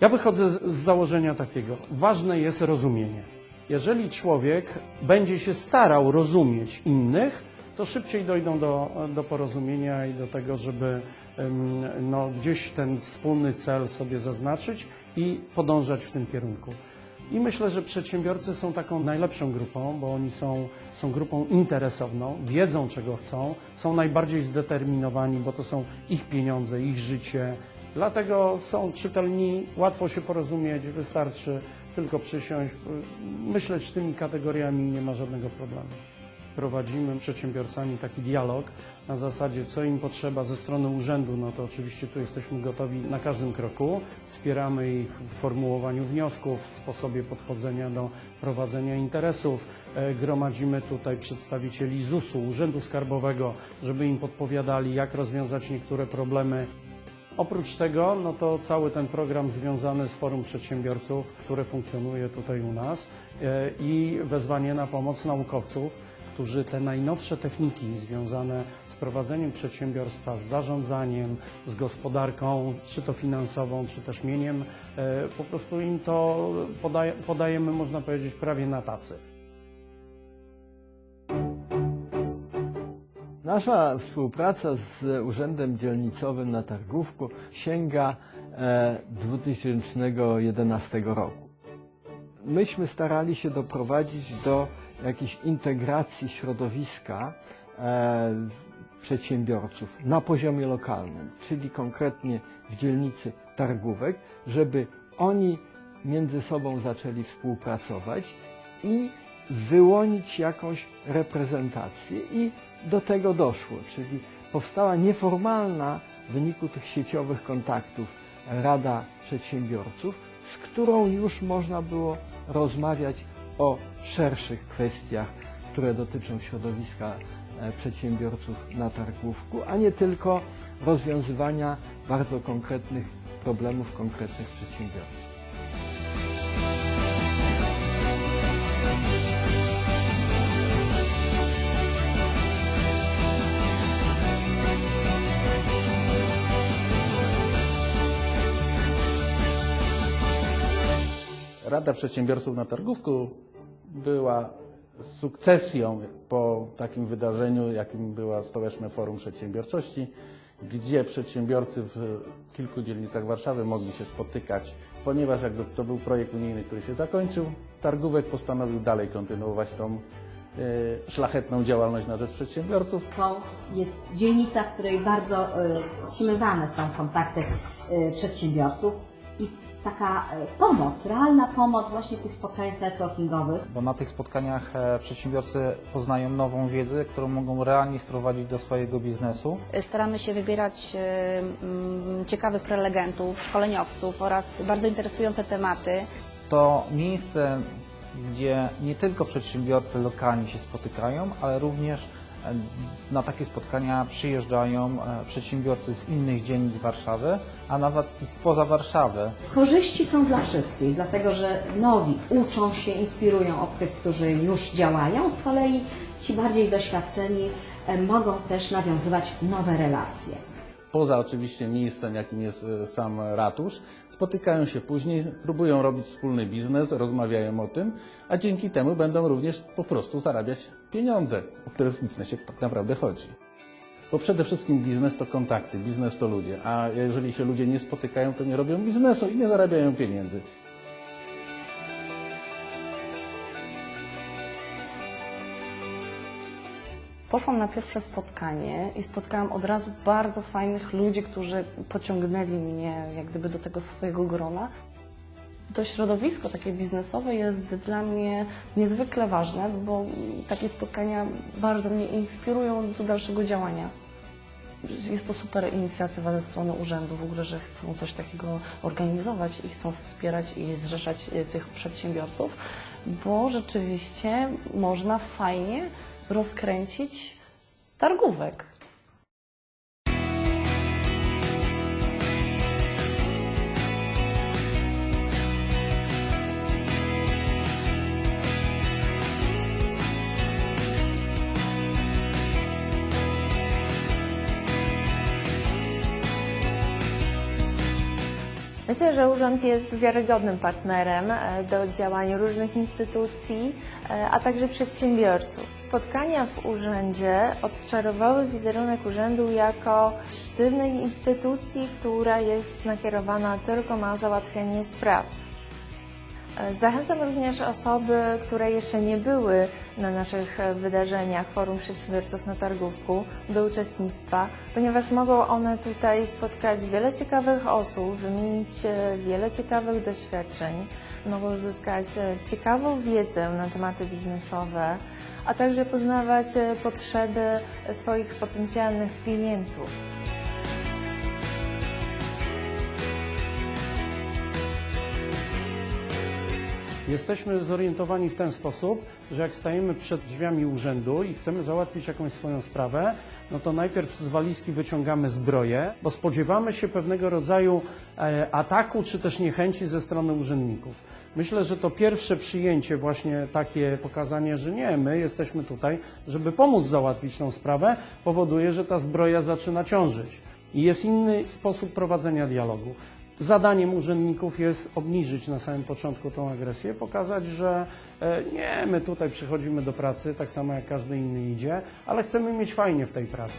Ja wychodzę z założenia takiego. Ważne jest rozumienie. Jeżeli człowiek będzie się starał rozumieć innych, to szybciej dojdą do, do porozumienia i do tego, żeby no, gdzieś ten wspólny cel sobie zaznaczyć i podążać w tym kierunku. I myślę, że przedsiębiorcy są taką najlepszą grupą, bo oni są, są grupą interesowną, wiedzą czego chcą, są najbardziej zdeterminowani, bo to są ich pieniądze, ich życie. Dlatego są czytelni, łatwo się porozumieć, wystarczy tylko przysiąść, myśleć tymi kategoriami nie ma żadnego problemu. Prowadzimy przedsiębiorcami taki dialog na zasadzie, co im potrzeba ze strony urzędu, no to oczywiście tu jesteśmy gotowi na każdym kroku. Wspieramy ich w formułowaniu wniosków, w sposobie podchodzenia do prowadzenia interesów. E, Gromadzimy tutaj przedstawicieli ZUS-u, Urzędu Skarbowego, żeby im podpowiadali, jak rozwiązać niektóre problemy. Oprócz tego, no to cały ten program związany z Forum Przedsiębiorców, które funkcjonuje tutaj u nas e, i wezwanie na pomoc naukowców, którzy te najnowsze techniki związane z prowadzeniem przedsiębiorstwa, z zarządzaniem, z gospodarką, czy to finansową, czy też mieniem, e, po prostu im to podaje, podajemy, można powiedzieć, prawie na tacy. Nasza współpraca z Urzędem Dzielnicowym na Targówku sięga e, 2011 roku. Myśmy starali się doprowadzić do jakiejś integracji środowiska e, przedsiębiorców na poziomie lokalnym, czyli konkretnie w dzielnicy Targówek, żeby oni między sobą zaczęli współpracować i wyłonić jakąś reprezentację i do tego doszło, czyli powstała nieformalna w wyniku tych sieciowych kontaktów Rada Przedsiębiorców, z którą już można było rozmawiać o szerszych kwestiach, które dotyczą środowiska e, przedsiębiorców na targówku, a nie tylko rozwiązywania bardzo konkretnych problemów konkretnych przedsiębiorców. Rada Przedsiębiorców na Targówku była sukcesją po takim wydarzeniu, jakim była Stołeczne Forum Przedsiębiorczości, gdzie przedsiębiorcy w kilku dzielnicach Warszawy mogli się spotykać, ponieważ jakby to był projekt unijny, który się zakończył, Targówek postanowił dalej kontynuować tą e, szlachetną działalność na rzecz przedsiębiorców. To jest dzielnica, w której bardzo y, utrzymywane są kontakty y, przedsiębiorców taka y, pomoc, realna pomoc właśnie w tych spotkaniach networkingowych bo na tych spotkaniach e, przedsiębiorcy poznają nową wiedzę, którą mogą realnie wprowadzić do swojego biznesu. Staramy się wybierać e, ciekawych prelegentów, szkoleniowców oraz bardzo interesujące tematy. To miejsce, gdzie nie tylko przedsiębiorcy lokalni się spotykają, ale również e, na takie spotkania przyjeżdżają e, przedsiębiorcy z innych dzielnic Warszawy, a nawet i spoza Warszawy. Korzyści są dla wszystkich, dlatego że nowi uczą się, inspirują od tych, którzy już działają, z kolei ci bardziej doświadczeni e, mogą też nawiązywać nowe relacje. poza oczywiście miejscem, jakim jest e, sam ratusz, spotykają się później, próbują robić wspólny biznes, rozmawiają o tym, a dzięki temu będą również po prostu zarabiać pieniądze, o których w biznesie tak naprawdę chodzi. Bo przede wszystkim biznes to kontakty, biznes to ludzie, a jeżeli się ludzie nie spotykają, to nie robią biznesu i nie zarabiają pieniędzy. Poszłam na pierwsze spotkanie i spotkałam od razu bardzo fajnych ludzi, którzy pociągnęli mnie jak gdyby do tego swojego grona. To środowisko takie biznesowe jest dla mnie niezwykle ważne, bo takie spotkania bardzo mnie inspirują do dalszego działania. Jest to super inicjatywa ze strony urzędu w ogóle, że chcą coś takiego organizować i chcą wspierać i zrzeszać e, tych przedsiębiorców, bo rzeczywiście można fajnie rozkręcić targówek. Myślę, że urząd jest wiarygodnym partnerem e, do działań różnych instytucji, e, a także przedsiębiorców. Spotkania w urzędzie odczarowały wizerunek urzędu jako sztywnej instytucji, która jest nakierowana tylko na załatwianie spraw. E, Zachęcam również osoby, które jeszcze nie były na naszych e, wydarzeniach Forum Przedsiębiorców na Targówku do uczestnictwa, ponieważ mogą one tutaj spotkać wiele ciekawych osób, wymienić e, wiele ciekawych doświadczeń, mogą uzyskać e, ciekawą wiedzę na tematy biznesowe, a także poznawać potrzeby swoich potencjalnych klientów. Jesteśmy zorientowani w ten sposób, że jak stajemy przed drzwiami urzędu i chcemy załatwić jakąś swoją sprawę, no to najpierw z walizki wyciągamy zbroję, bo spodziewamy się pewnego rodzaju e, ataku czy też niechęci ze strony urzędników. Myślę, że to pierwsze przyjęcie, właśnie takie pokazanie, że nie, my jesteśmy tutaj, żeby pomóc załatwić tą sprawę, powoduje, że ta zbroja zaczyna ciążyć. I jest inny sposób prowadzenia dialogu. Zadaniem urzędników jest obniżyć na samym początku tą agresję, pokazać, że e, nie, my tutaj przychodzimy do pracy, tak samo jak każdy inny idzie, ale chcemy mieć fajnie w tej pracy.